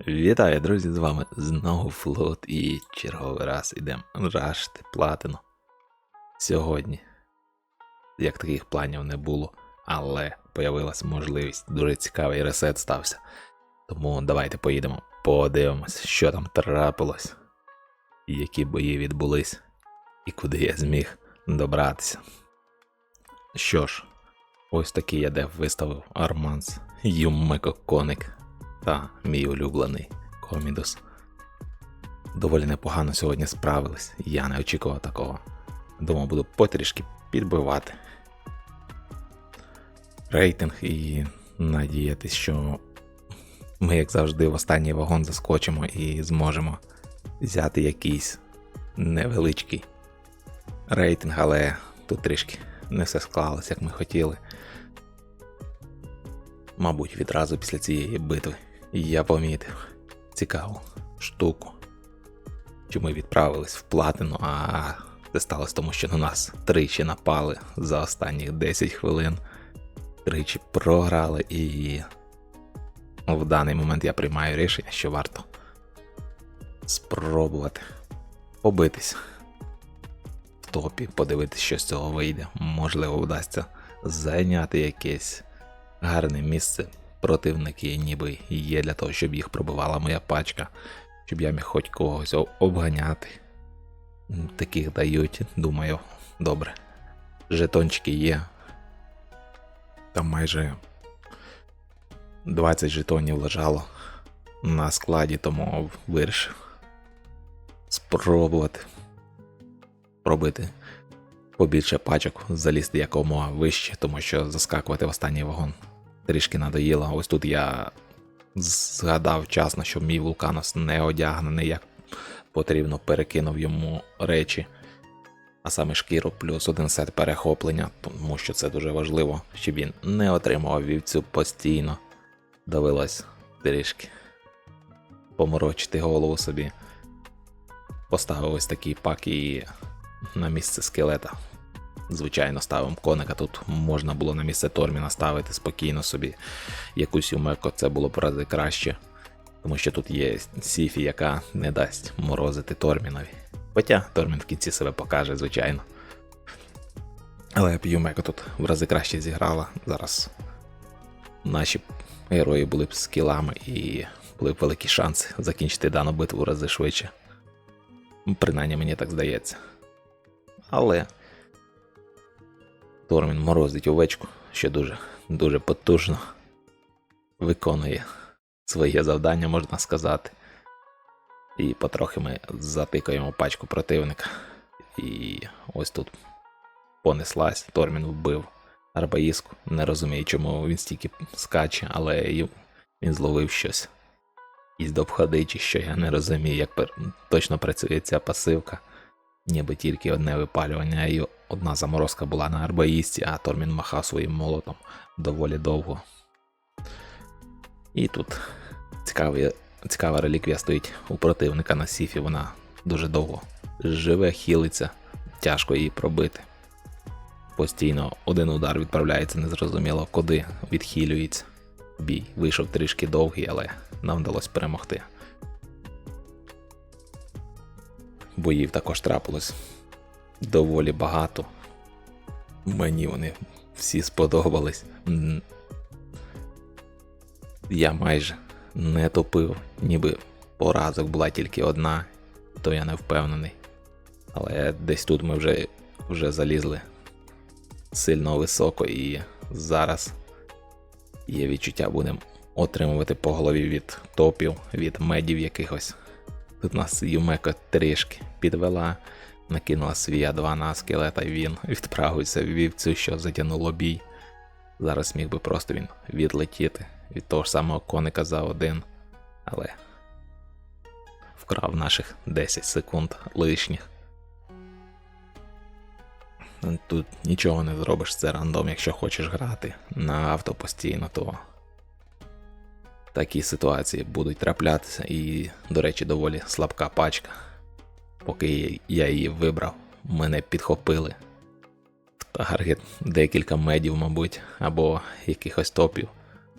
Вітаю, друзі, з вами знову флот і черговий раз ідемо рашити платину. Сьогодні, як таких планів не було, але появилась можливість, дуже цікавий ресет стався. Тому давайте поїдемо, подивимось, що там трапилось, які бої відбулись, і куди я зміг добратися. Що ж, ось такий я дев виставив Арманс Юмеко Коник та мій улюблений Комідус. Доволі непогано сьогодні справились, я не очікував такого. Думав, буду потрішки підбивати рейтинг і надіятись, що ми, як завжди, в останній вагон заскочимо і зможемо взяти якийсь невеличкий рейтинг, але тут трішки не все склалось, як ми хотіли. Мабуть, відразу після цієї битви я помітив цікаву штуку. Що ми відправились в платину, а це сталося тому, що на нас тричі напали за останні 10 хвилин, тричі програли, і в даний момент я приймаю рішення, що варто спробувати побитись в топі, подивитися, що з цього вийде. Можливо, вдасться зайняти якесь гарне місце. Противники ніби є для того, щоб їх пробивала моя пачка, щоб я міг хоч когось обганяти. Таких дають, думаю, добре. Жетончики є. Там майже 20 жетонів лежало на складі, тому вирішив спробувати пробити побільше пачок, залізти якомога вище, тому що заскакувати в останній вагон трішки надоїло. Ось тут я згадав вчасно, що мій вулканос не одягнений, як потрібно, перекинув йому речі, а саме шкіру плюс один сет перехоплення, тому що це дуже важливо, щоб він не отримував вівцю постійно. Довелось трішки поморочити голову собі. Поставив ось такий пак і на місце скелета звичайно, ставимо коника. Тут можна було на місце Торміна ставити спокійно собі якусь умеко, це було б рази краще. Тому що тут є Сіфі, яка не дасть морозити Тормінові. Хоча Тормін в кінці себе покаже, звичайно. Але Юмеко тут в рази краще зіграла. Зараз наші герої були б з кілами і були б великі шанси закінчити дану битву в рази швидше. Принаймні мені так здається. Але Тормін морозить овечку, що дуже дуже потужно виконує своє завдання, можна сказати. І потрохи ми затикаємо пачку противника. І ось тут понеслась, Тормін вбив Арбаїску. Не розумію, чому він стільки скаче, але він зловив щось. Із допходи, чи що я не розумію, як точно працює ця пасивка. Ніби тільки одне випалювання і одна заморозка була на арбаїсті, а Тормін махав своїм молотом доволі довго. І тут цікавий, цікава реліквія стоїть у противника на сіфі, вона дуже довго живе, хілиться, тяжко її пробити. Постійно один удар відправляється незрозуміло куди, відхилюється. Бій вийшов трішки довгий, але нам вдалося перемогти. Боїв також трапилось доволі багато. Мені вони всі сподобались. Я майже не топив, ніби поразок була тільки одна, то я не впевнений. Але десь тут ми вже, вже залізли сильно високо, і зараз є відчуття, будемо отримувати по голові від топів, від медів якихось. Тут нас Юмеко трішки підвела, накинула свій А2 на скелета, і він відправився в вівцю, що затягнуло бій. Зараз міг би просто він відлетіти від того ж самого коника за один, але вкрав наших 10 секунд лишніх. Тут нічого не зробиш, це рандом, якщо хочеш грати на авто постійно, то такі ситуації будуть траплятися, і, до речі, доволі слабка пачка. Поки я її вибрав, мене підхопили таргет декілька медів, мабуть, або якихось топів.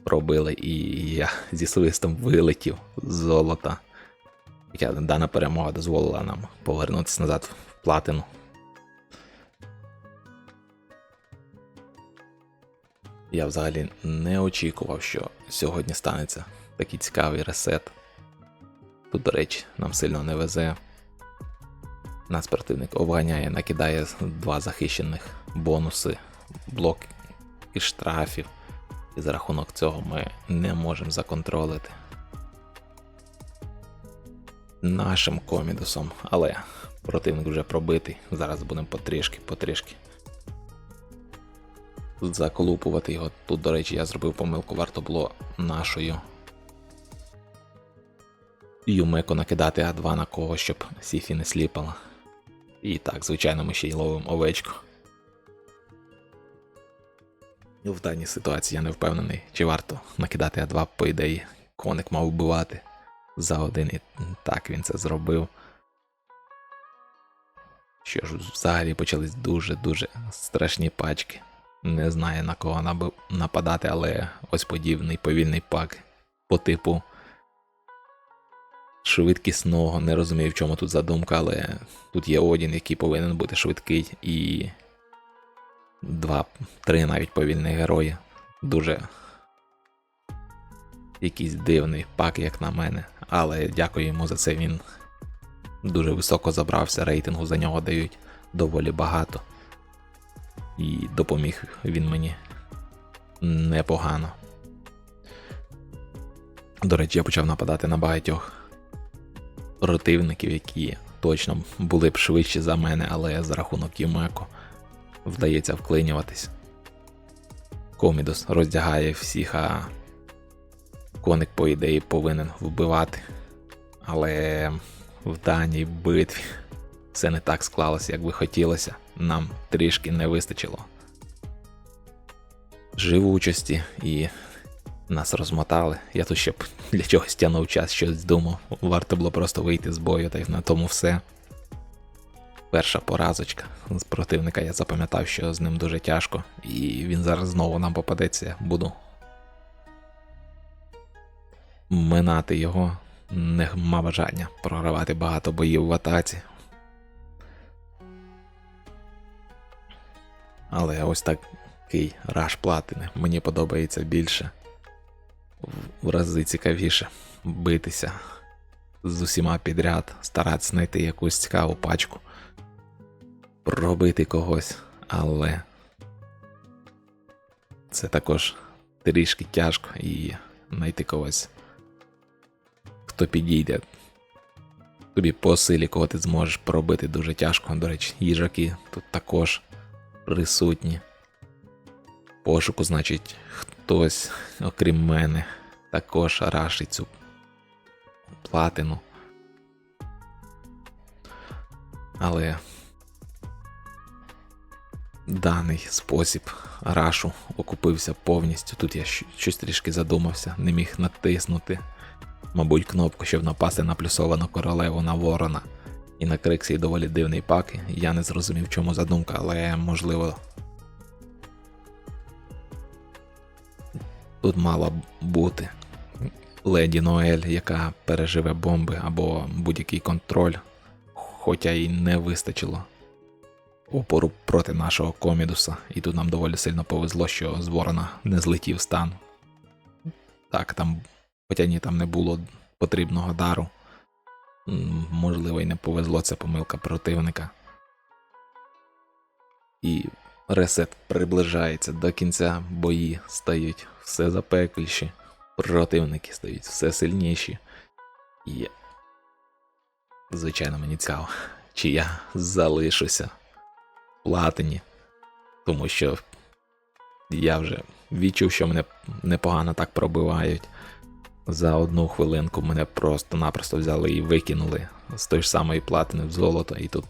пробили, і я зі свистом вилетів з золота. Дана перемога дозволила нам повернутися назад в платину. Я взагалі не очікував, що сьогодні станеться такий цікавий ресет. Тут, до речі, нам сильно не везе. Нас противник обганяє, накидає два захищених бонуси, блок і штрафів. І за рахунок цього ми не можемо законтролити нашим комідусом. Але противник вже пробитий. Зараз будемо потрішки, потрішки заколупувати його. Тут, до речі, я зробив помилку, варто було нашою Юмеко накидати А2 на кого, щоб Сіфі не сліпала. І так, звичайно, ми ще й ловимо овечку. Ну, В даній ситуації я не впевнений, чи варто накидати А2, по ідеї, коник мав вбивати за один, і так він це зробив. Що ж, взагалі почались дуже-дуже страшні пачки. Не знаю на кого нападати, але ось подібний повільний пак по типу швидкісного. Не розумію, в чому тут задумка, але тут є Одін, який повинен бути швидкий, і два-три навіть повільні герої. Дуже якийсь дивний пак, як на мене. Але дякую йому за це. Він дуже високо забрався, рейтингу за нього дають доволі багато. І допоміг він мені непогано. До речі, я почав нападати на багатьох противників, які точно були б швидші за мене, але за рахунок Юмеко вдається вклинюватись. Комідос роздягає всіх, а коник, по ідеї, повинен вбивати. Але в даній битві все не так склалося, як би хотілося. Нам трішки не вистачило живучості і нас розмотали. Я тут ще б для чогось тягнув час, щось думав. Варто було просто вийти з бою, та й на тому все. Перша поразочка з противника я запам'ятав, що з ним дуже тяжко, і він зараз знову нам попадеться. Буду минати його. Нема бажання програвати багато боїв в атаці. Але ось такий раш платини мені подобається більше. В рази цікавіше битися з усіма підряд, старатися знайти якусь цікаву пачку, пробити когось, але це також трішки тяжко і знайти когось, хто підійде. Тобі по силі, кого ти зможеш пробити дуже тяжко. До речі, їжаки тут також присутні. Пошуку, значить, хтось, окрім мене, також рашить цю платину. Але даний спосіб рашу окупився повністю. Тут я щось трішки задумався, не міг натиснути, мабуть, кнопку, щоб напасти на плюсовану королеву на ворона. І на Криксі доволі дивний пак. Я не зрозумів, чому задумка, але можливо. Тут мала бути леді Ноель, яка переживе бомби або будь-який контроль, хоча й не вистачило опору проти нашого комідуса. І тут нам доволі сильно повезло, що з ворона не злетів стан. Так, там, хоча ні, там не було потрібного дару. Можливо, і не повезло, це помилка противника. І ресет приближається до кінця, бої стають все запекліші, противники стають все сильніші. І, звичайно, мені цікаво, чи я залишуся в платині, тому що я вже відчув, що мене непогано так пробивають. За одну хвилинку мене просто-напросто взяли і викинули з тої ж самої платини в золото. І тут,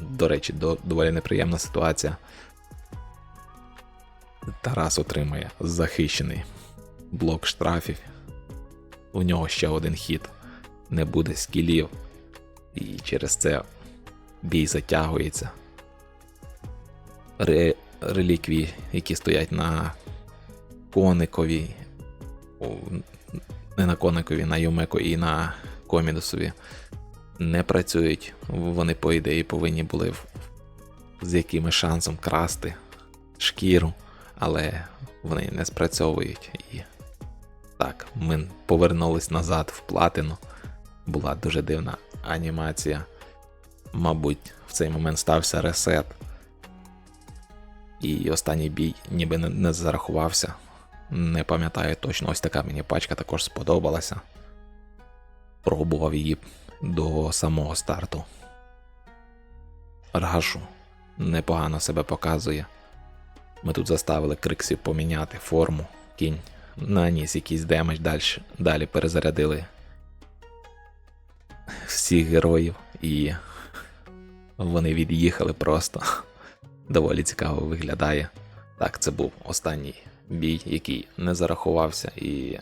до речі, до, доволі неприємна ситуація. Тарас отримує захищений блок штрафів. У нього ще один хід. Не буде скілів. І через це бій затягується. Ре- реліквії, які стоять на коникові, не на коникові, на Юмеко і на Комідусові не працюють. Вони, по ідеї, повинні були з якимось шансом красти шкіру, але вони не спрацьовують. І так, ми повернулись назад в платину. Була дуже дивна анімація. Мабуть, в цей момент стався ресет. І останній бій ніби не зарахувався. Не пам'ятаю точно, ось така мені пачка також сподобалася. Пробував її до самого старту. Рашу непогано себе показує. Ми тут заставили Криксів поміняти форму, кінь наніс якийсь демедж, далі, далі перезарядили всіх героїв і вони від'їхали просто. Доволі цікаво виглядає. Так, це був останній бій, який не зарахувався, і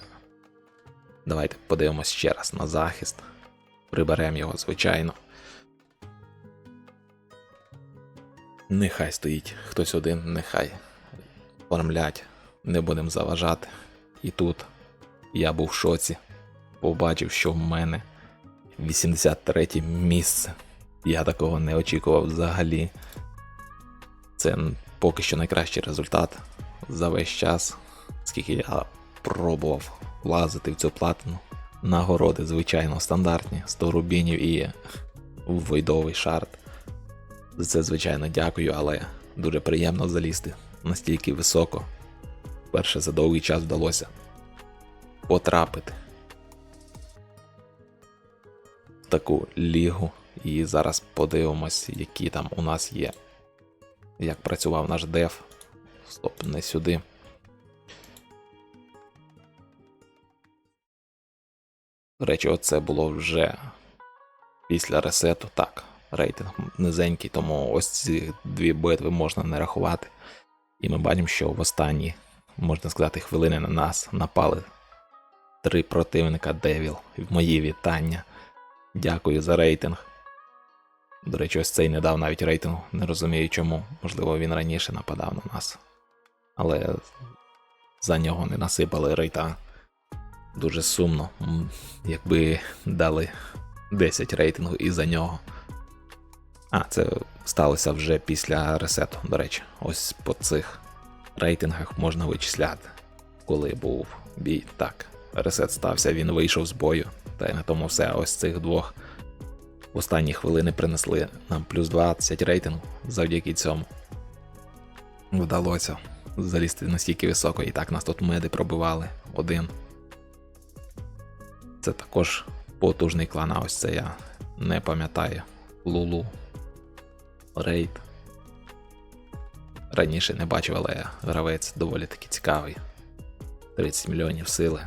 давайте подивимось ще раз на захист. Приберемо його, звичайно. Нехай стоїть хтось один, нехай формлять, не будемо заважати. І тут я був в шоці, побачив, що в мене 83 місце. Я такого не очікував взагалі. Це поки що найкращий результат за весь час, скільки я пробував лазити в цю платину. Нагороди, звичайно, стандартні, 100 рубінів і войдовий шарт. За це, звичайно, дякую, але дуже приємно залізти настільки високо. Перше за довгий час вдалося потрапити в таку лігу. І зараз подивимось, які там у нас є. Як працював наш деф. Стоп, не сюди. До речі, оце було вже після ресету. Так, рейтинг низенький, тому ось ці дві битви можна не рахувати. І ми бачимо, що в останні, можна сказати, хвилини на нас напали три противника Девіл. Мої вітання. Дякую за рейтинг. До речі, ось цей не дав навіть рейтингу. Не розумію чому. Можливо, він раніше нападав на нас. Але за нього не насипали рейта. Дуже сумно. Якби дали 10 рейтингу і за нього. А, це сталося вже після ресету, до речі. Ось по цих рейтингах можна вичисляти, коли був бій. Так, ресет стався, він вийшов з бою. Та й на тому все. Ось цих двох в останні хвилини принесли нам плюс 20 рейтингу завдяки цьому. Вдалося залізти настільки високо, і так нас тут меди пробивали один. Це також потужний клан, а ось це я не пам'ятаю. Лулу. Рейд. Раніше не бачив, але гравець доволі таки цікавий. 30 мільйонів сили.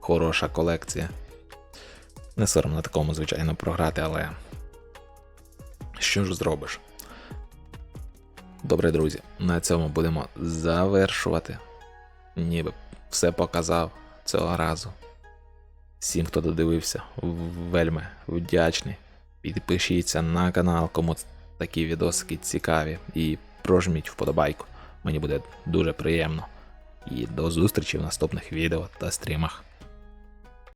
Хороша колекція. Не соромно такому, звичайно, програти, але що ж зробиш? Добре, друзі, на цьому будемо завершувати. Ніби все показав цього разу. Всім, хто додивився, вельми вдячний. Підпишіться на канал, кому такі відосики цікаві, і прожміть вподобайку. Мені буде дуже приємно. І до зустрічі в наступних відео та стрімах.